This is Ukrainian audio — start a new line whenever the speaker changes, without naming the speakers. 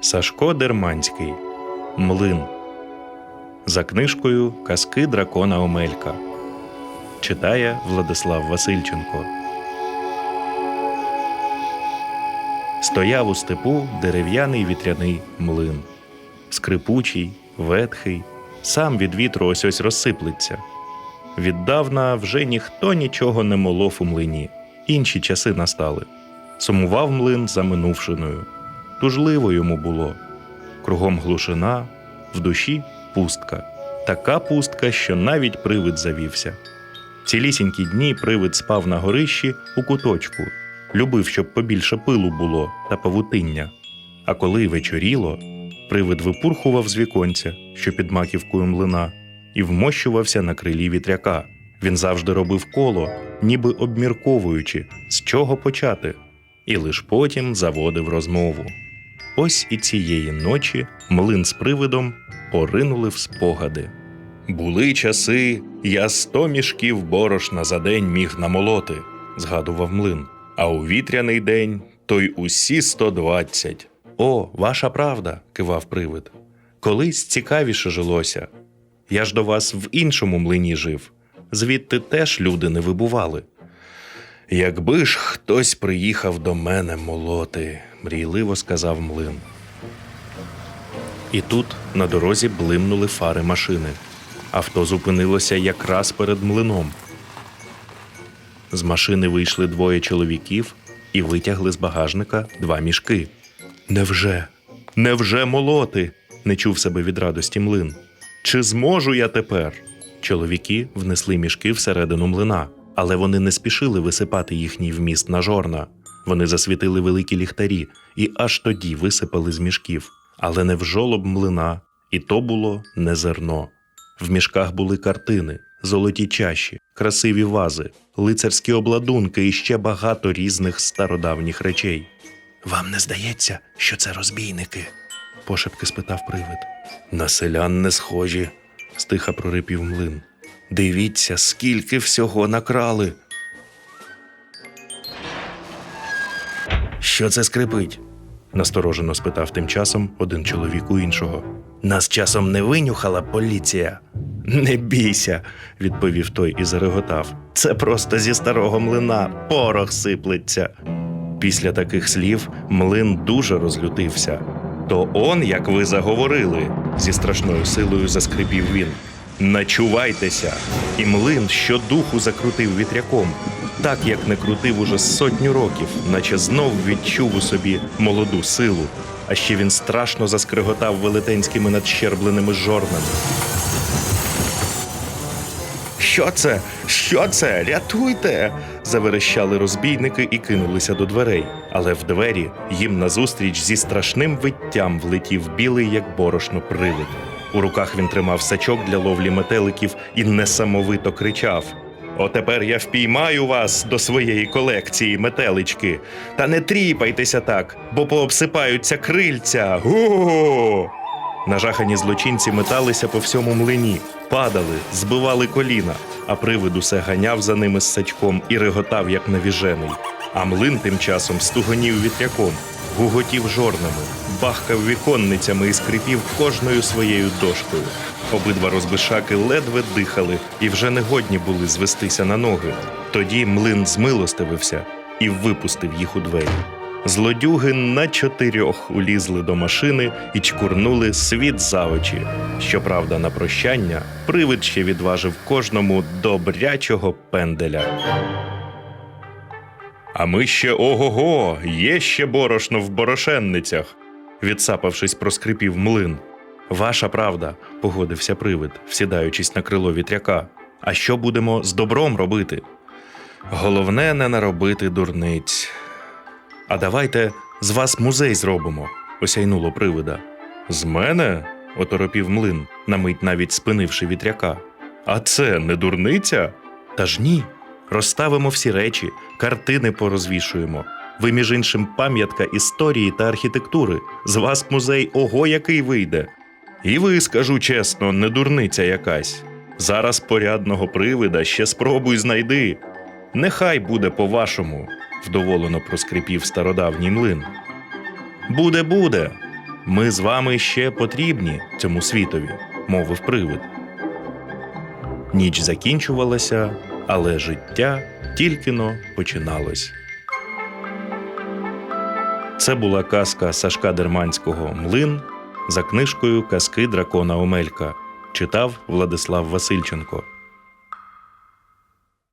Сашко Дерманський Млин. За книжкою Казки дракона Омелька. Читає Владислав Васильченко. Стояв у степу дерев'яний вітряний млин. Скрипучий, ветхий, сам від вітру ось ось розсиплеться. Віддавна вже ніхто нічого не молов у млині. Інші часи настали. Сумував млин за минувшиною. Тужливо йому було. Кругом глушина, в душі пустка. Така пустка, що навіть привид завівся. Цілісінькі дні привид спав на горищі у куточку, любив, щоб побільше пилу було та павутиння. А коли вечоріло, привид випурхував з віконця, що під маківкою млина, і вмощувався на крилі вітряка. Він завжди робив коло, ніби обмірковуючи, з чого почати, і лиш потім заводив розмову. Ось і цієї ночі млин з привидом поринули в спогади. Були часи, я сто мішків борошна за день міг намолоти, згадував млин. А у вітряний день то й усі сто двадцять. О, ваша правда, кивав привид. Колись цікавіше жилося. Я ж до вас в іншому млині жив. Звідти теж люди не вибували. Якби ж хтось приїхав до мене молоти, мрійливо сказав млин. І тут на дорозі блимнули фари машини. Авто зупинилося якраз перед млином. З машини вийшли двоє чоловіків і витягли з багажника два мішки. Невже? Невже молоти? не чув себе від радості млин. Чи зможу я тепер? Чоловіки внесли мішки всередину млина, але вони не спішили висипати їхній вміст на жорна. Вони засвітили великі ліхтарі і аж тоді висипали з мішків, але не в жолоб млина, і то було не зерно. В мішках були картини, золоті чаші, красиві вази, лицарські обладунки і ще багато різних стародавніх речей. Вам не здається, що це розбійники? пошепки спитав привид. На селян не схожі, стиха прорипів млин. Дивіться, скільки всього накрали. Що це скрипить? насторожено спитав тим часом один чоловік у іншого. Нас часом не винюхала поліція. Не бійся, відповів той і зареготав. Це просто зі старого млина порох сиплеться. Після таких слів млин дуже розлютився. То он, як ви заговорили, зі страшною силою заскрипів він. Начувайтеся! І млин щодуху закрутив вітряком, так як не крутив уже сотню років, наче знов відчув у собі молоду силу. А ще він страшно заскриготав велетенськими надщербленими жорнами. Що це? Що це? Рятуйте! заверещали розбійники і кинулися до дверей. Але в двері їм назустріч зі страшним виттям влетів білий, як борошно, привид. У руках він тримав сачок для ловлі метеликів і несамовито кричав: Отепер я впіймаю вас до своєї колекції, метелички. Та не тріпайтеся так, бо пообсипаються крильця. Гу! Нажахані злочинці металися по всьому млині, падали, збивали коліна, а привид усе ганяв за ними з сачком і реготав, як навіжений. А млин тим часом стугонів вітряком, гуготів жорнами, бахкав віконницями і скрипів кожною своєю дошкою. Обидва розбишаки ледве дихали і вже не годні були звестися на ноги. Тоді млин змилостивився і випустив їх у двері. Злодюги на чотирьох улізли до машини і чкурнули світ за очі. Щоправда, на прощання привид ще відважив кожному добрячого пенделя. А ми ще ого-го, є ще борошно в борошенницях, відсапавшись, проскрипів млин. Ваша правда, погодився привид, всідаючись на крило вітряка. А що будемо з добром робити? Головне не наробити дурниць. А давайте з вас музей зробимо, осяйнуло привида. З мене? оторопів млин, на мить навіть спинивши вітряка. А це не дурниця? Та ж ні. Розставимо всі речі, картини порозвішуємо. Ви, між іншим, пам'ятка історії та архітектури. З вас музей ого який вийде. І ви, скажу чесно, не дурниця якась. Зараз порядного привида ще спробуй знайди. Нехай буде по-вашому. Вдоволено проскрипів стародавній млин. Буде, буде. Ми з вами ще потрібні цьому світові, мовив привид. Ніч закінчувалася, але життя тільки-но починалось. Це була казка Сашка Дерманського Млин за книжкою Казки дракона Омелька. Читав Владислав Васильченко.